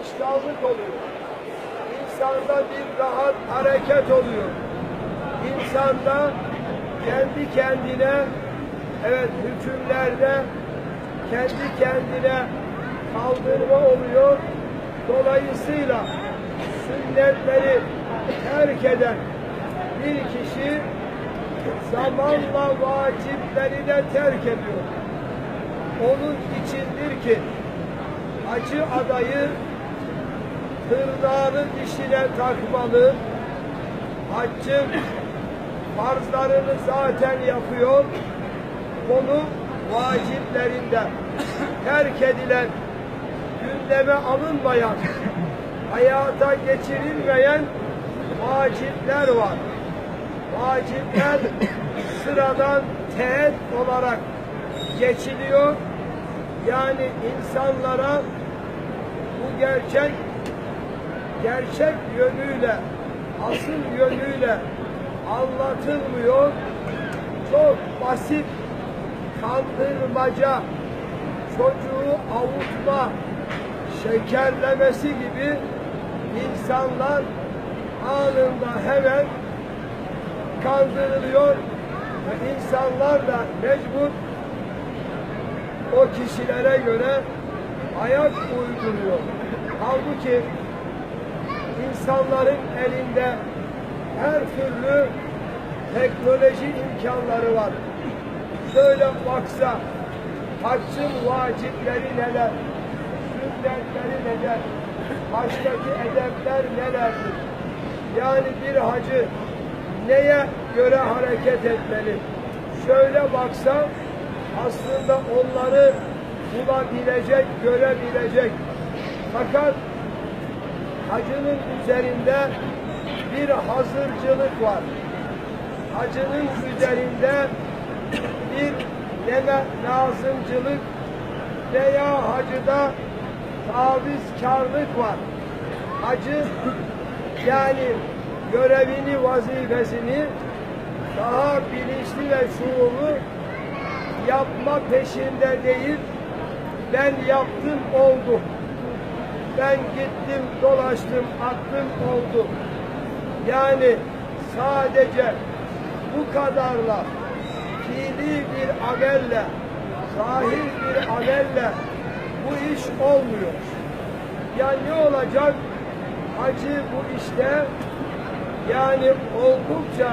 alışkanlık oluyor. İnsanda bir rahat hareket oluyor. İnsanda kendi kendine evet hükümlerde kendi kendine kaldırma oluyor. Dolayısıyla sünnetleri terk eden bir kişi zamanla vacipleri de terk ediyor. Onun içindir ki acı adayı tırnağını dişine takmalı. Haccın farzlarını zaten yapıyor. Konu vaciplerinden terk edilen, gündeme alınmayan, hayata geçirilmeyen vacipler var. Vacipler sıradan teğet olarak geçiliyor. Yani insanlara bu gerçek gerçek yönüyle, asıl yönüyle anlatılmıyor. Çok basit kandırmaca, çocuğu avutma, şekerlemesi gibi insanlar anında hemen kandırılıyor ve insanlar da mecbur o kişilere göre ayak uyduruyor. Halbuki insanların elinde her türlü teknoloji imkanları var. Şöyle baksa haccın vacipleri neler, sünnetleri neler, haçtaki edepler nelerdir? Yani bir hacı neye göre hareket etmeli? Şöyle baksa aslında onları bulabilecek, görebilecek. Fakat hacının üzerinde bir hazırcılık var. Hacının üzerinde bir deme lazımcılık veya hacıda tavizkarlık var. Hacı yani görevini, vazifesini daha bilinçli ve şuurlu yapma peşinde değil, ben yaptım oldu. Ben gittim, dolaştım, attım oldu. Yani sadece bu kadarla fiili bir amelle, zahir bir amelle bu iş olmuyor. Ya ne olacak? Hacı bu işte yani oldukça